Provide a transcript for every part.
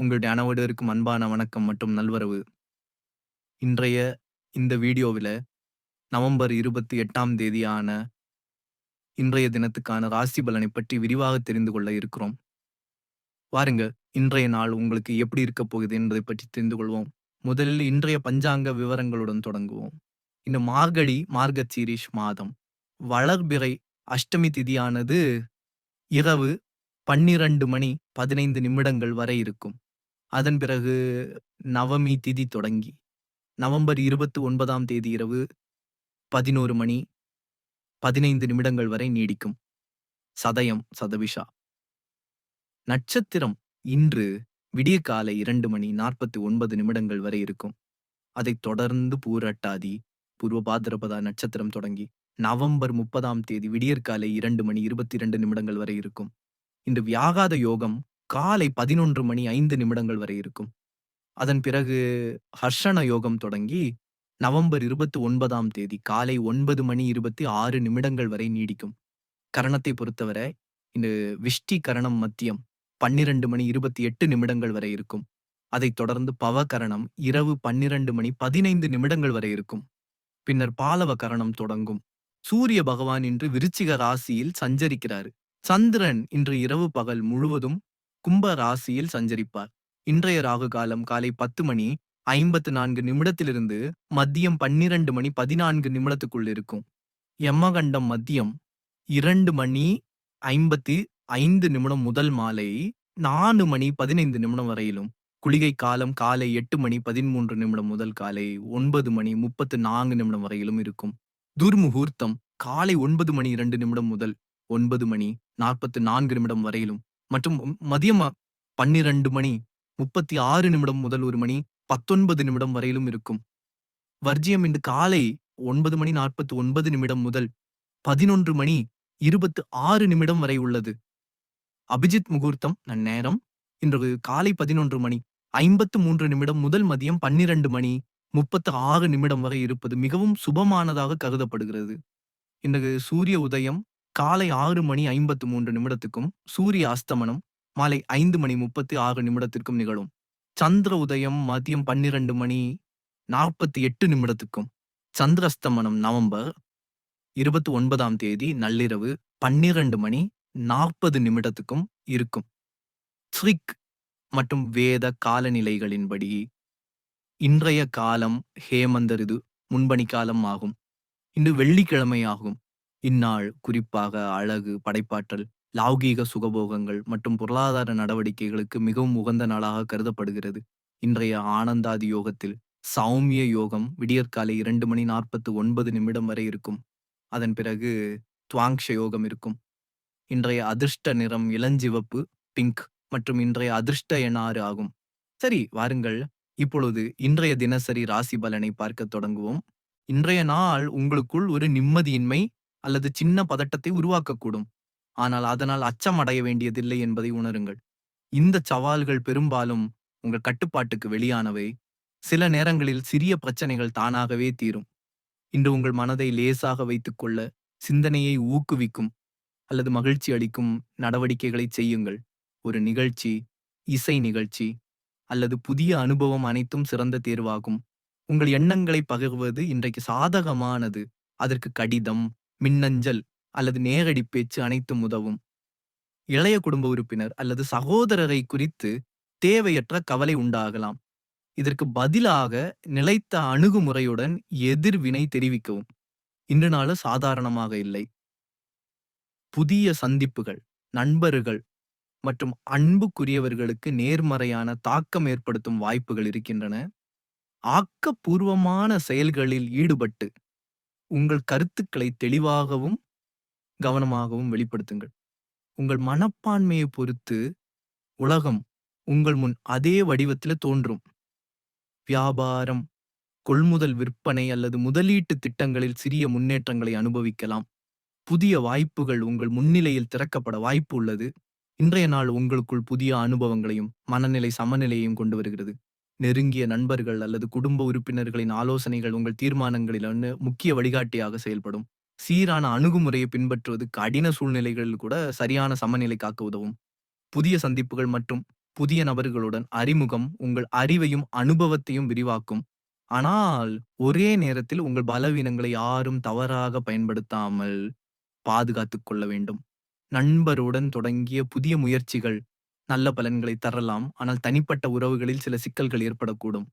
உங்களுடைய அனைவருக்கும் அன்பான வணக்கம் மற்றும் நல்வரவு. இன்றைய இந்த வீடியோவில நவம்பர் 28ஆம் தேதியான இன்றைய தினத்துக்கான ராசி பலனை பற்றி விரிவாக தெரிந்து கொள்ள இருக்கிறோம். வாருங்க, இன்றைய நாள் உங்களுக்கு எப்படி இருக்கப் போகுது என்பதை பற்றி தெரிந்து கொள்வோம். முதலில் இன்றைய பஞ்சாங்க விவரங்களுடன் தொடங்குவோம். இந்த மார்கழி மார்கசீரிஷ் மாதம் வளர்பிறை அஷ்டமி திதியானது இரவு 12 மணி 15 நிமிடங்கள் வரை இருக்கும். அதன் பிறகு நவமி திதி தொடங்கி நவம்பர் 29ஆம் தேதி இரவு 11 மணி 15 நிமிடங்கள் வரை நீடிக்கும். சதயம் சதவிஷா நட்சத்திரம் இன்று விடியற்காலை இரண்டு மணி 49 நிமிடங்கள் வரை இருக்கும். அதைத் தொடர்ந்து பூரட்டாதி பூர்வ பாத்திரபதா நட்சத்திரம் தொடங்கி நவம்பர் 30ஆம் தேதி விடியற்காலை இரண்டு மணி 22 நிமிடங்கள் வரை இருக்கும். இன்று வியாகாத யோகம் காலை 11 மணி ஐந்து நிமிடங்கள் வரை இருக்கும். அதன் பிறகு ஹர்ஷண யோகம் தொடங்கி நவம்பர் 29ஆம் தேதி காலை ஒன்பது மணி 26 நிமிடங்கள் வரை நீடிக்கும். கரணத்தை பொறுத்தவரை இந்த விஷ்டி கரணம் மத்தியம் 12 மணி 28 நிமிடங்கள் வரை இருக்கும். அதைத் தொடர்ந்து பவ கரணம் இரவு 12 மணி 15 நிமிடங்கள் வரை இருக்கும். பின்னர் பாலவ கரணம் தொடங்கும். சூரிய பகவான் இன்று விருச்சிக ராசியில் சஞ்சரிக்கிறார். சந்திரன் இன்று இரவு பகல் முழுவதும் கும்ப ராசியில் சஞ்சரிப்பார். இன்றைய ராகு காலம் காலை 10 மணி 54 நிமிடத்திலிருந்து மதியம் 12 மணி 14 நிமிடத்துக்குள் இருக்கும். யமகண்டம் மதியம் இரண்டு மணி 55 நிமிடம் முதல் மாலை நாலு மணி 15 நிமிடம் வரையிலும் குளிகை காலம் காலை எட்டு மணி 13 நிமிடம் முதல் காலை ஒன்பது மணி 34 நிமிடம் வரையிலும் இருக்கும். துர்முகூர்த்தம் காலை ஒன்பது மணி இரண்டு நிமிடம் முதல் ஒன்பது மணி 44 நிமிடம் வரையிலும் மற்றும் மதியம் பன்னிரண்டு மணி முப்பத்தி ஆறு நிமிடம் முதல் ஒரு மணி பத்தொன்பது நிமிடம் வரையிலும் இருக்கும். வர்ஜியம் இன்று காலை ஒன்பது மணி நாற்பத்தி ஒன்பது நிமிடம் முதல் பதினொன்று மணி இருபத்து ஆறு நிமிடம் வரை உள்ளது. அபிஜித் முகூர்த்தம் நேரம் இன்று காலை பதினொன்று மணி ஐம்பத்து மூன்று நிமிடம் முதல் மதியம் பன்னிரண்டு மணி முப்பத்து ஆறு நிமிடம் வரை இருப்பது மிகவும் சுபமானதாக கருதப்படுகிறது. இன்றைக்கு சூரிய உதயம் காலை ஆறு மணி 53 நிமிடத்துக்கும் சூரிய அஸ்தமனம் மாலை ஐந்து மணி 36 நிமிடத்திற்கும் நிகழும். சந்திர உதயம் மதியம் 12 மணி 48 நிமிடத்துக்கும் சந்திரஸ்தமனம் நவம்பர் 29ஆம் தேதி நள்ளிரவு 12 மணி 40 நிமிடத்துக்கும் இருக்கும். ஸ்ரிக் மற்றும் வேத காலநிலைகளின்படி இன்றைய காலம் ஹேமந்த ரிது முன்பணி காலம் ஆகும். இன்று வெள்ளிக்கிழமை ஆகும். இந்நாள் குறிப்பாக அழகு படைப்பாற்றல் லௌகீக சுகபோகங்கள் மற்றும் பொருளாதார நடவடிக்கைகளுக்கு மிகவும் உகந்த நாளாக கருதப்படுகிறது. இன்றைய ஆனந்தாதி யோகத்தில் சௌமிய யோகம் விடியற்காலை இரண்டு மணி 49 நிமிடம் வரை இருக்கும். அதன் பிறகு துவாங்ஷ யோகம் இருக்கும். இன்றைய அதிர்ஷ்ட நிறம் இளஞ்சிவப்பு பிங்க் மற்றும் இன்றைய அதிர்ஷ்ட எண் 6 ஆகும். சரி வாருங்கள் இப்பொழுது இன்றைய தினசரி ராசி பலனை பார்க்க தொடங்குவோம். இன்றைய நாள் உங்களுக்குள் ஒரு நிம்மதியின்மை அல்லது சின்ன பதட்டத்தை உருவாக்கக்கூடும். ஆனால் அதனால் அச்சம் அடைய வேண்டியதில்லை என்பதை உணருங்கள். இந்த சவால்கள் பெரும்பாலும் உங்கள் கட்டுப்பாட்டுக்கு வெளியானவை. சில நேரங்களில் சிறிய பிரச்சனைகள் தானாகவே தீரும். இன்று உங்கள் மனதை லேசாக வைத்துக்கொள்ள சிந்தனையை ஊக்குவிக்கும் அல்லது மகிழ்ச்சி அளிக்கும் நடவடிக்கைகளை செய்யுங்கள். ஒரு நிகழ்ச்சி, இசை நிகழ்ச்சி அல்லது புதிய அனுபவம் அனைத்தும் சிறந்த தேர்வாகும். உங்கள் எண்ணங்களை பகிர்வது இன்றைக்கு சாதகமானது. அதற்கு கடிதம், மின்னஞ்சல் அல்லது நேரடி பேச்சு அனைத்தும் உதவும். இளைய குடும்ப உறுப்பினர் அல்லது சகோதரரை குறித்து தேவையற்ற கவலை உண்டாகலாம். இதற்கு பதிலாக நிலைத்த அணுகுமுறையுடன் எதிர்வினை தெரிவிக்கவும். இன்று நாள் சாதாரணமாக இல்லை. புதிய சந்திப்புகள், நண்பர்கள் மற்றும் அன்புக்குரியவர்களுக்கு நேர்மறையான தாக்கம் ஏற்படுத்தும் வாய்ப்புகள் இருக்கின்றன. ஆக்கப்பூர்வமான செயல்களில் ஈடுபட்டு உங்கள் கருத்துக்களை தெளிவாகவும் கவனமாகவும் வெளிப்படுத்துங்கள். உங்கள் மனப்பான்மையை பொறுத்து உலகம் உங்கள் முன் அதே வடிவத்தில் தோன்றும். வியாபாரம், கொள்முதல் விற்பனை அல்லது முதலீட்டு திட்டங்களில் சிறிய முன்னேற்றங்களை அனுபவிக்கலாம். புதிய வாய்ப்புகள் உங்கள் முன்னிலையில் திறக்கப்பட வாய்ப்பு உள்ளது. இன்றைய நாள் உங்களுக்குள் புதிய அனுபவங்களையும் மனநிலை சமநிலையையும் கொண்டு வருகிறது. நெருங்கிய நண்பர்கள் அல்லது குடும்ப உறுப்பினர்களின் ஆலோசனைகள் உங்கள் தீர்மானங்களில் முக்கிய வழிகாட்டியாக செயல்படும். சீரான அணுகுமுறையை பின்பற்றுவது கடின சூழ்நிலைகளில் கூட சரியான சமநிலை காக்க உதவும். புதிய சந்திப்புகள் மற்றும் புதிய நபர்களுடன் அறிமுகம் உங்கள் அறிவையும் அனுபவத்தையும் விரிவாக்கும். ஆனால் ஒரே நேரத்தில் உங்கள் பலவீனங்களை யாரும் தவறாக பயன்படுத்தாமல் பாதுகாத்துக் கொள்ள வேண்டும். நண்பருடன் தொடங்கிய புதிய முயற்சிகள் நல்ல பலன்களை தரலாம். ஆனால் தனிப்பட்ட உறவுகளில் சில சிக்கல்கள் ஏற்படக்கூடும்.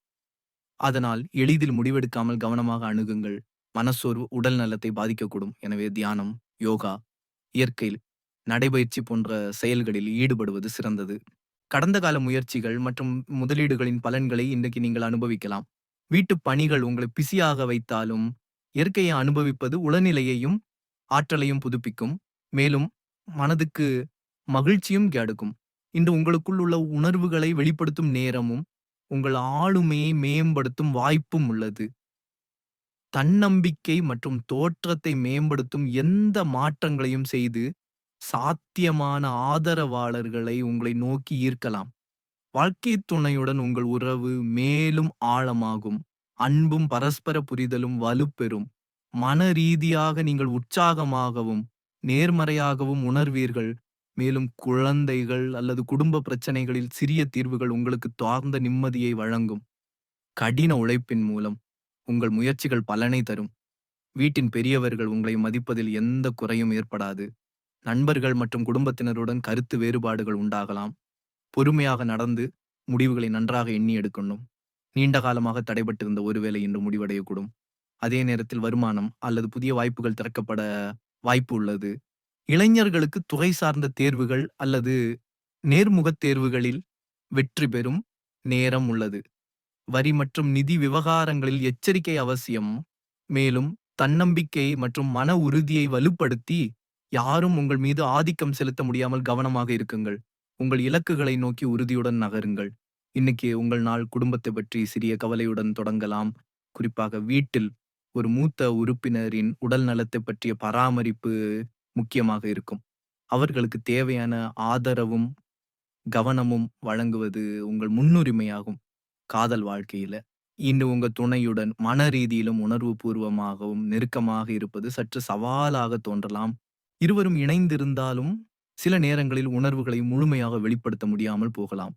அதனால் எளிதில் முடிவெடுக்காமல் கவனமாக அணுகுங்கள். மனசோர்வு உடல் நலத்தை பாதிக்கக்கூடும். எனவே தியானம், யோகா, இயற்கையில் நடைபயிற்சி போன்ற செயல்களில் ஈடுபடுவது சிறந்தது. கடந்த கால முயற்சிகள் மற்றும் முதலீடுகளின் பலன்களை இன்றைக்கு நீங்கள் அனுபவிக்கலாம். வீட்டுப் பணிகள் உங்களை பிஸியாக வைத்தாலும், இயற்கையை அனுபவிப்பது உளநிலையையும், ஆற்றலையும் புதுப்பிக்கும். மேலும் மனதுக்கு மகிழ்ச்சியும் கெடுக்கும். இன்று உங்களுக்குள் உள்ள உணர்வுகளை வெளிப்படுத்தும் நேரமும், உங்கள் ஆளுமையை மேம்படுத்தும் வாய்ப்பும் உள்ளது. தன்னம்பிக்கை மற்றும் தோற்றத்தை மேம்படுத்தும் எந்த மாற்றங்களையும் செய்து, சாத்தியமான ஆதரவாளர்களை உங்களை நோக்கி ஈர்க்கலாம். வாழ்க்கைத் துணையுடன் உங்கள் உறவு மேலும் ஆழமாகும். அன்பும் பரஸ்பர புரிதலும் வலுப்பெறும். மன ரீதியாக நீங்கள் உற்சாகமாகவும், நேர்மறையாகவும் உணர்வீர்கள். மேலும் குழந்தைகள் அல்லது குடும்ப பிரச்சனைகளில் சிறிய தீர்வுகள் உங்களுக்கு தார்ந்த நிம்மதியை வழங்கும். கடின உழைப்பின் மூலம் உங்கள் முயற்சிகள் பலனை தரும். வீட்டின் பெரியவர்கள் உங்களை மதிப்பதில் எந்த குறையும் ஏற்படாது. நண்பர்கள் மற்றும் குடும்பத்தினருடன் கருத்து வேறுபாடுகள் உண்டாகலாம். பொறுமையாக நடந்து முடிவுகளை நன்றாக எண்ணி எடுக்கணும். நீண்ட காலமாக தடைபட்டிருந்த ஒருவேளை இன்று முடிவடையக்கூடும். அதே நேரத்தில் வருமானம் அல்லது புதிய வாய்ப்புகள் திறக்கப்பட வாய்ப்பு உள்ளது. இளைஞர்களுக்கு துறை சார்ந்த தேர்வுகள் அல்லது நேர்முகத் தேர்வுகளில் வெற்றி பெறும் நேரம் உள்ளது. வரி மற்றும் நிதி விவகாரங்களில் எச்சரிக்கை அவசியம். மேலும் தன்னம்பிக்கை மற்றும் மன உறுதியை வலுப்படுத்தி, யாரும் உங்கள் மீது ஆதிக்கம் செலுத்த முடியாமல் கவனமாக இருக்குங்கள். உங்கள் இலக்குகளை நோக்கி உறுதியுடன் நகருங்கள். இன்னைக்கு உங்கள் நாள் குடும்பத்தை பற்றி சிறிய கவலையுடன் தொடங்கலாம். குறிப்பாக வீட்டில் ஒரு மூத்த உறுப்பினரின் உடல் நலத்தை பற்றிய பராமரிப்பு முக்கியமாக இருக்கும். அவர்களுக்கு தேவையான ஆதரவும், கவனமும் வழங்குவது உங்கள் முன்னுரிமையாகும். காதல் வாழ்க்கையில இன்று உங்க துணையுடன் மன ரீதியிலும் உணர்வு பூர்வமாகவும் நெருக்கமாக இருப்பது சற்று சவாலாக தோன்றலாம். இருவரும் இணைந்திருந்தாலும் சில நேரங்களில் உணர்வுகளை முழுமையாக வெளிப்படுத்த முடியாமல் போகலாம்.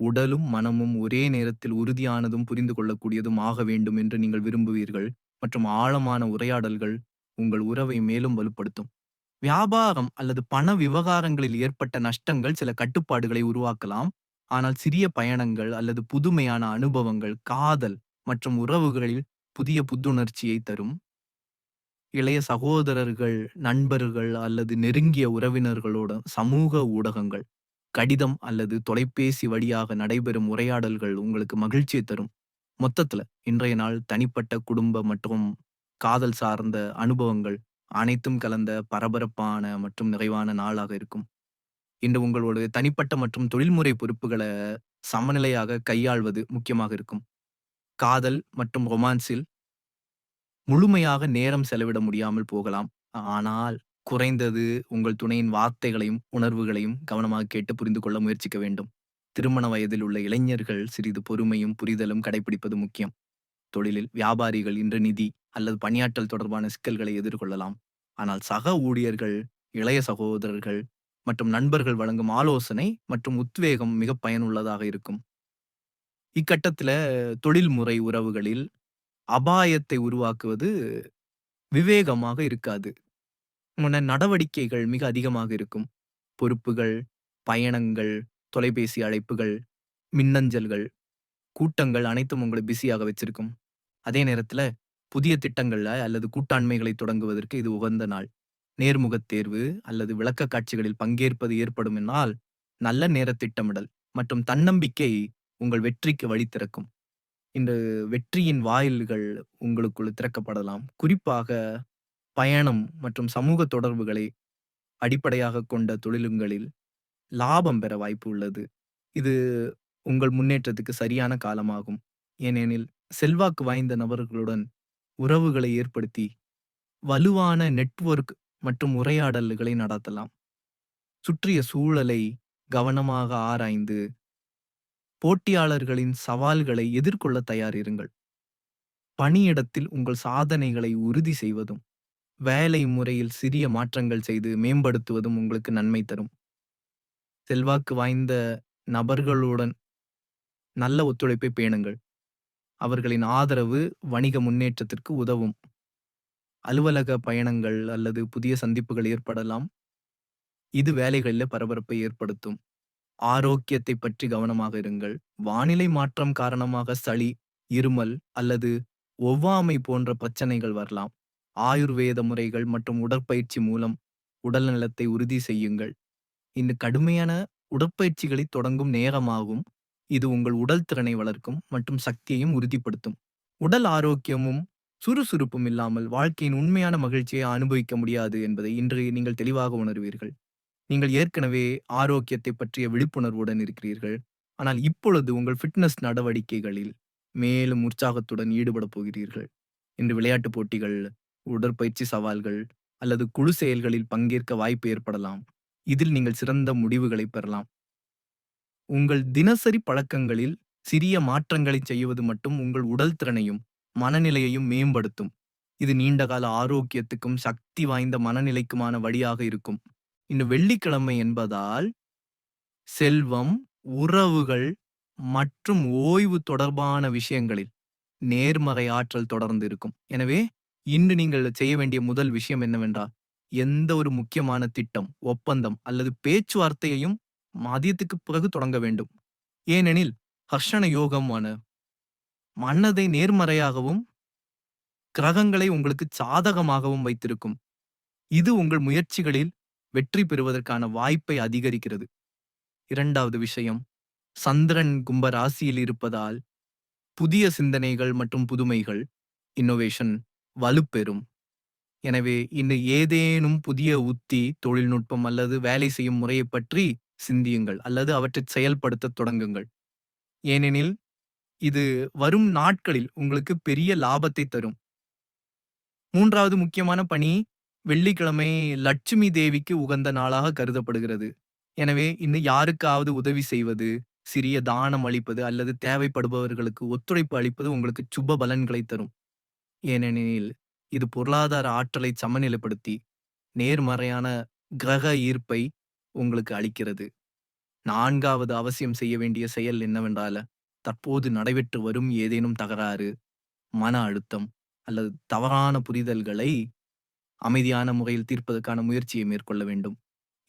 உடலும் மனமும் ஒரே நேரத்தில் உறுதியானதும் புரிந்து கொள்ளக்கூடியதும் ஆக வேண்டும் என்று நீங்கள் விரும்புவீர்கள் மற்றும் ஆழமான உரையாடல்கள் உங்கள் உறவை மேலும் வலுப்படுத்தும். வியாபாரம் அல்லது பண விவகாரங்களில் ஏற்பட்ட நஷ்டங்கள் சில கட்டுப்பாடுகளை உருவாக்கலாம். ஆனால் சிறிய பயணங்கள் அல்லது புதுமையான அனுபவங்கள் காதல் மற்றும் உறவுகளில் புதிய புத்துணர்ச்சியை தரும். இளைய சகோதரர்கள், நண்பர்கள் அல்லது நெருங்கிய உறவினர்களோட சமூக ஊடகங்கள், கடிதம் அல்லது தொலைபேசி வழியாக நடைபெறும் உரையாடல்கள் உங்களுக்கு மகிழ்ச்சியை தரும். மொத்தத்துல இன்றைய நாள் தனிப்பட்ட குடும்ப மற்றும் காதல் சார்ந்த அனுபவங்கள் அனைத்தும் கலந்த பரபரப்பான மற்றும் நிறைவான நாளாக இருக்கும். இன்று உங்களோட தனிப்பட்ட மற்றும் தொழில்முறை பொறுப்புகள சமநிலையாக கையாள்வது முக்கியமாக இருக்கும். காதல் மற்றும் ரொமான்ஸில் முழுமையாக நேரம் செலவிட முடியாமல் போகலாம். ஆனால் குறைந்தது உங்கள் துணையின் வார்த்தைகளையும், உணர்வுகளையும் கவனமாக கேட்டு புரிந்து கொள்ள முயற்சிக்க வேண்டும். திருமண வயதில் உள்ள இளைஞர்கள் சிறிது பொறுமையும், புரிதலும் கடைபிடிப்பது முக்கியம். தொழிலில் வியாபாரிகள் இன்று நிதி அல்லது பணியாற்றல் தொடர்பான சிக்கல்களை எதிர்கொள்ளலாம். ஆனால் சக ஊழியர்கள், இளைய சகோதரர்கள் மற்றும் நண்பர்கள் வழங்கும் ஆலோசனை மற்றும் உத்வேகம் மிக பயனுள்ளதாக இருக்கும். இக்கட்டத்தில் தொழில்முறை உறவுகளில் அபாயத்தை உருவாக்குவது விவேகமாக இருக்காது. நடவடிக்கைகள் மிக அதிகமாக இருக்கும். பொறுப்புகள், பயணங்கள், தொலைபேசி அழைப்புகள், மின்னஞ்சல்கள், கூட்டங்கள் அனைத்தும் உங்களை பிஸியாக வச்சிருக்கும். அதே நேரத்துல புதிய திட்டங்கள்ல அல்லது கூட்டாண்மைகளை தொடங்குவதற்கு இது உகந்த நாள். நேர்முகத் தேர்வு அல்லது விளக்க காட்சிகளில் பங்கேற்பது ஏற்படுமென்றால், நல்ல நேர திட்டமிடல் மற்றும் தன்னம்பிக்கை உங்கள் வெற்றிக்கு வழி திறக்கும். இந்த வெற்றியின் வாயில்கள் உங்களுக்குள் திறக்கப்படலாம். குறிப்பாக பயணம் மற்றும் சமூக தொடர்புகளை அடிப்படையாகக் கொண்ட தொழிலுங்களில் லாபம் பெற வாய்ப்பு உள்ளது. இது உங்கள் முன்னேற்றத்துக்கு சரியான காலமாகும். ஏனெனில் செல்வாக்கு வாய்ந்த நபர்களுடன் உறவுகளை ஏற்படுத்தி, வலுவான நெட்வொர்க் மற்றும் உரையாடல்களை நடத்தலாம். சுற்றிய சூழலை கவனமாக ஆராய்ந்து, போட்டியாளர்களின் சவால்களை எதிர்கொள்ள தயாரிருங்கள். பணியிடத்தில் உங்கள் சாதனைகளை உறுதி செய்வதும், வேலை முறையில் சிறிய மாற்றங்கள் செய்து மேம்படுத்துவதும் உங்களுக்கு நன்மை தரும். செல்வாக்கு வாய்ந்த நபர்களுடன் நல்ல ஒத்துழைப்பை பேணுங்கள். அவர்களின் ஆதரவு வணிக முன்னேற்றத்திற்கு உதவும். அலுவலக பயணங்கள் அல்லது புதிய சந்திப்புகள் ஏற்படலாம். இது வேலைகளில் பரபரப்பை ஏற்படுத்தும். ஆரோக்கியத்தை பற்றி கவனமாக இருங்கள். வானிலை மாற்றம் காரணமாக சளி, இருமல் அல்லது ஒவ்வாமை போன்ற பிரச்சனைகள் வரலாம். ஆயுர்வேத முறைகள் மற்றும் உடற்பயிற்சி மூலம் உடல் நலத்தை உறுதி செய்யுங்கள். இந்த கடுமையான உடற்பயிற்சிகளை தொடங்கும் நேரமாகும். இது உங்கள் உடல் திறனை வளர்க்கும் மற்றும் சக்தியையும் உறுதிப்படுத்தும். உடல் ஆரோக்கியமும் சுறுசுறுப்பும் இல்லாமல் வாழ்க்கையின் உண்மையான மகிழ்ச்சியை அனுபவிக்க முடியாது என்பதை இன்று நீங்கள் தெளிவாக உணர்வீர்கள். நீங்கள் ஏற்கனவே ஆரோக்கியத்தை பற்றிய விழிப்புணர்வுடன் இருக்கிறீர்கள். ஆனால் இப்பொழுது உங்கள் ஃபிட்னஸ் நடவடிக்கைகளில் மேலும் உற்சாகத்துடன் ஈடுபடப் போகிறீர்கள். இன்று விளையாட்டுப் போட்டிகள், உடற்பயிற்சி சவால்கள் அல்லது குழு செயல்களில் பங்கேற்க வாய்ப்பு ஏற்படலாம். இதில் நீங்கள் சிறந்த முடிவுகளை பெறலாம். உங்கள் தினசரி பழக்கங்களில் சிறிய மாற்றங்களைச் செய்வது மட்டும் உங்கள் உடல் திறனையும், மனநிலையையும் மேம்படுத்தும். இது நீண்டகால ஆரோக்கியத்துக்கும் சக்தி வாய்ந்த மனநிலைக்குமான வழியாக இருக்கும். இன்று வெள்ளிக்கிழமை என்பதால் செல்வம், உறவுகள் மற்றும் ஓய்வு தொடர்பான விஷயங்களில் நேர்மறை ஆற்றல் தொடர்ந்து இருக்கும். எனவே இன்று நீங்கள் செய்ய வேண்டிய முதல் விஷயம் என்னவென்றால், எந்த ஒரு முக்கியமான திட்டம், ஒப்பந்தம் அல்லது பேச்சுவார்த்தையையும் மதியத்துக்கு பிறகு தொடங்க வேண்டும். ஏனெனில் ஹர்ஷண யோகமான மன்னதை நேர்மறையாகவும், கிரகங்களை உங்களுக்கு சாதகமாகவும் வைத்திருக்கும். இது உங்கள் முயற்சிகளில் வெற்றி பெறுவதற்கான வாய்ப்பை அதிகரிக்கிறது. இரண்டாவது விஷயம், சந்திரன் கும்ப ராசியில் இருப்பதால் புதிய சிந்தனைகள் மற்றும் புதுமைகள் இன்னோவேஷன் வலுப்பெறும். எனவே இன்னும் ஏதேனும் புதிய உத்தி, தொழில்நுட்பம் அல்லது வேலை செய்யும் முறையைப் பற்றி சிந்தியுங்கள் அல்லது அவற்றைச் செயல்படுத்தத் தொடங்குங்கள். ஏனெனில் இது வரும் நாட்களில் உங்களுக்கு பெரிய லாபத்தை தரும். மூன்றாவது முக்கியமான பணி வெள்ளிக்கிழமை லட்சுமி தேவிக்கு உகந்த நாளாக கருதப்படுகிறது. எனவே இன்னும் யாருக்காவது உதவி செய்வது, சிறிய தானம் அளிப்பது அல்லது தேவைப்படுபவர்களுக்கு ஒத்துழைப்பு அளிப்பது உங்களுக்கு சுப பலன்களை தரும். ஏனெனில் இது பொருளாதார ஆற்றலை சமநிலைப்படுத்தி நேர்மறையான கிரக ஈர்ப்பை உங்களுக்கு அளிக்கிறது. நான்காவது அவசியம் செய்ய வேண்டிய செயல் என்னவென்றால தற்போது நடைபெற்று வரும் ஏதேனும் தகராறு, மன அழுத்தம் அல்லது தவறான புரிதல்களை அமைதியான முறையில் தீர்ப்பதற்கான முயற்சியை மேற்கொள்ள வேண்டும்.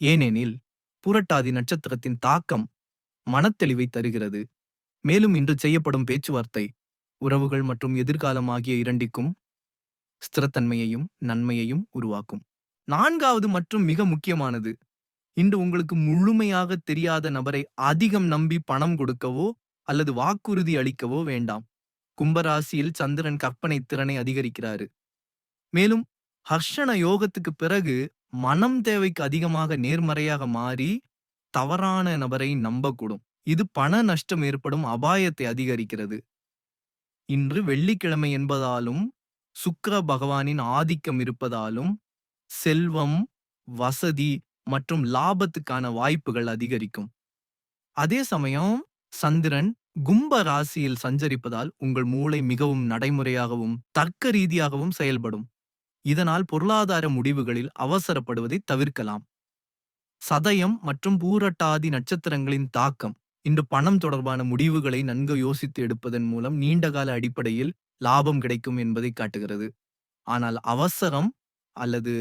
ஏனெனில் புரட்டாதி நட்சத்திரத்தின் தாக்கம் மனத்தெளிவை தருகிறது. மேலும் இன்று செய்யப்படும் பேச்சுவார்த்தை, உறவுகள் மற்றும் எதிர்காலம் ஆகிய இரண்டிற்கும் ஸ்திரத்தன்மையையும், நன்மையையும் உருவாக்கும். நான்காவது மற்றும் மிக முக்கியமானது, இன்று உங்களுக்கு முழுமையாக தெரியாத நபரை அதிகம் நம்பி பணம் கொடுக்கவோ அல்லது வாக்குறுதி அளிக்கவோ வேண்டாம். கும்பராசியில் சந்திரன் கற்பனை திறனை அதிகரிக்கிறாரு. மேலும் ஹர்ஷண யோகத்துக்கு பிறகு மனம் தேவைக்கு அதிகமாக நேர்மறையாக மாறி தவறான நபரை நம்பக்கூடும். இது பண நஷ்டம் ஏற்படும் அபாயத்தை அதிகரிக்கிறது. இன்று வெள்ளிக்கிழமை என்பதாலும், சுக்கர பகவானின் ஆதிக்கம் இருப்பதாலும், செல்வம், வசதி மற்றும் லாபத்துக்கான வாய்ப்புகள் அதிகரிக்கும். அதே சமயம் சந்திரன் கும்ப ராசியில் சஞ்சரிப்பதால் உங்கள் மூளை மிகவும் நடைமுறையாகவும், தர்க்க ரீதியாகவும் செயல்படும். இதனால் பொருளாதார முடிவுகளில் அவசரப்படுவதை தவிர்க்கலாம். சதயம் மற்றும் பூரட்டாதி நட்சத்திரங்களின் தாக்கம் இன்று பணம் தொடர்பான முடிவுகளை நன்கு யோசித்து எடுப்பதன் மூலம் நீண்டகால அடிப்படையில் லாபம் கிடைக்கும் என்பதை காட்டுகிறது. ஆனால் அவசரம் அல்லது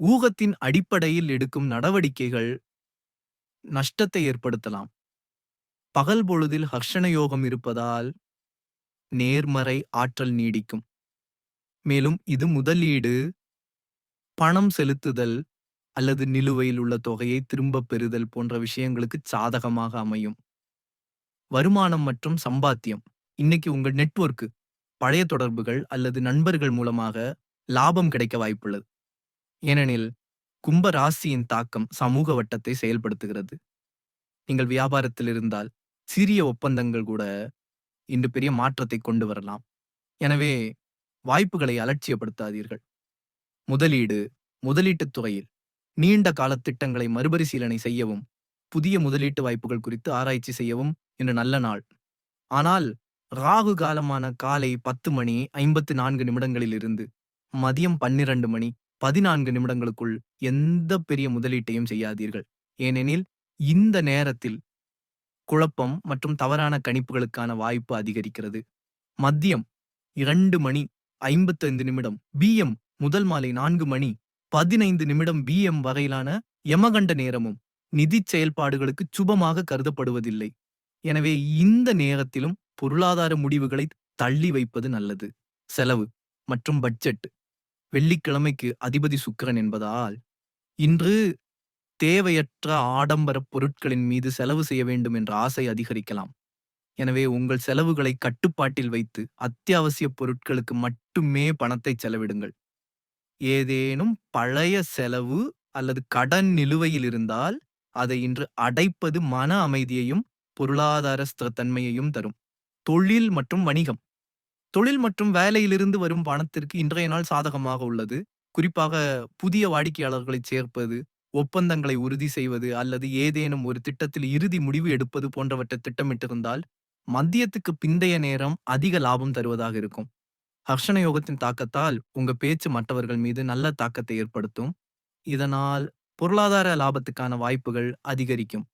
ஊகத்தின் அடிப்படையில் எடுக்கும் நடவடிக்கைகள் நஷ்டத்தை ஏற்படுத்தலாம். பகல் பொழுதில் ஹர்ஷண யோகம் இருப்பதால் நேர்மறை ஆற்றல் நீடிக்கும். மேலும் இது முதலீடு, பணம் செலுத்துதல் அல்லது நிலுவையில் உள்ள தொகையை திரும்பப் பெறுதல் போன்ற விஷயங்களுக்கு சாதகமாக அமையும். வருமானம் மற்றும் சம்பாத்தியம் இன்னைக்கு உங்கள் நெட்வொர்க்கு பழைய தொடர்புகள் அல்லது நண்பர்கள் மூலமாக லாபம் கிடைக்க வாய்ப்புள்ளது. ஏனெனில் கும்ப ராசியின் தாக்கம் சமூக வட்டத்தை செயல்படுத்துகிறது. நீங்கள் வியாபாரத்தில் இருந்தால் சிறிய ஒப்பந்தங்கள் கூட இன்று பெரிய மாற்றத்தை கொண்டு வரலாம். எனவே வாய்ப்புகளை அலட்சியப்படுத்தாதீர்கள். முதலீடு, முதலீட்டுத் துறையில் நீண்ட கால திட்டங்களை மறுபரிசீலனை செய்யவும், புதிய முதலீட்டு வாய்ப்புகள் குறித்து ஆராய்ச்சி செய்யவும் இன்று நல்ல நாள். ஆனால் ராகு காலமான காலை பத்து மணி ஐம்பத்து நான்கு நிமிடங்களில் இருந்து மதியம் பன்னிரண்டு மணி பதினான்கு நிமிடங்களுக்குள் எந்த பெரிய முதலீட்டையும் செய்யாதீர்கள். ஏனெனில் இந்த நேரத்தில் குழப்பம் மற்றும் தவறான கணிப்புகளுக்கான வாய்ப்பு அதிகரிக்கிறது. மதியம் இரண்டு மணி ஐம்பத்தைந்து நிமிடம் பிஎம் முதல் மாலை நான்கு மணி பதினைந்து நிமிடம் பிஎம் வரையிலான யமகண்ட நேரமும் நிதி செயல்பாடுகளுக்கு சுபமாக கருதப்படுவதில்லை. எனவே இந்த நேரத்திலும் பொருளாதார முடிவுகளை தள்ளி வைப்பது நல்லது. செலவு மற்றும் பட்ஜெட் வெள்ளிக்கிழமைக்கு அதிபதி சுக்கிரன் என்பதால் இன்று தேவையற்ற ஆடம்பர பொருட்களின் மீது செலவு செய்ய வேண்டும் என்ற ஆசை அதிகரிக்கலாம். எனவே உங்கள் செலவுகளை கட்டுப்பாட்டில் வைத்து அத்தியாவசிய பொருட்களுக்கு மட்டுமே பணத்தை செலவிடுங்கள். ஏதேனும் பழைய செலவு அல்லது கடன் நிலுவையில் இருந்தால் அதை இன்று அடைப்பது மன அமைதியையும் பொருளாதார ஸ்திரத்தன்மையையும் தரும். தொழில் மற்றும் வணிகம். தொழில் மற்றும் வேலையிலிருந்து வரும் பணத்திற்கு இன்றைய நாள் சாதகமாக உள்ளது. குறிப்பாக புதிய வாடிக்கையாளர்களை சேர்ப்பது ஒப்பந்தங்களை உறுதி செய்வது அல்லது ஏதேனும் ஒரு திட்டத்தில் இறுதி முடிவு எடுப்பது போன்றவற்றை திட்டமிட்டிருந்தால் மத்தியத்துக்கு பிந்தைய நேரம் அதிக லாபம் தருவதாக இருக்கும். ஹர்ஷண யோகத்தின் தாக்கத்தால் உங்க பேச்சு மற்றவர்கள் மீது நல்ல தாக்கத்தை ஏற்படுத்தும். இதனால் பொருளாதார லாபத்துக்கான வாய்ப்புகள் அதிகரிக்கும்.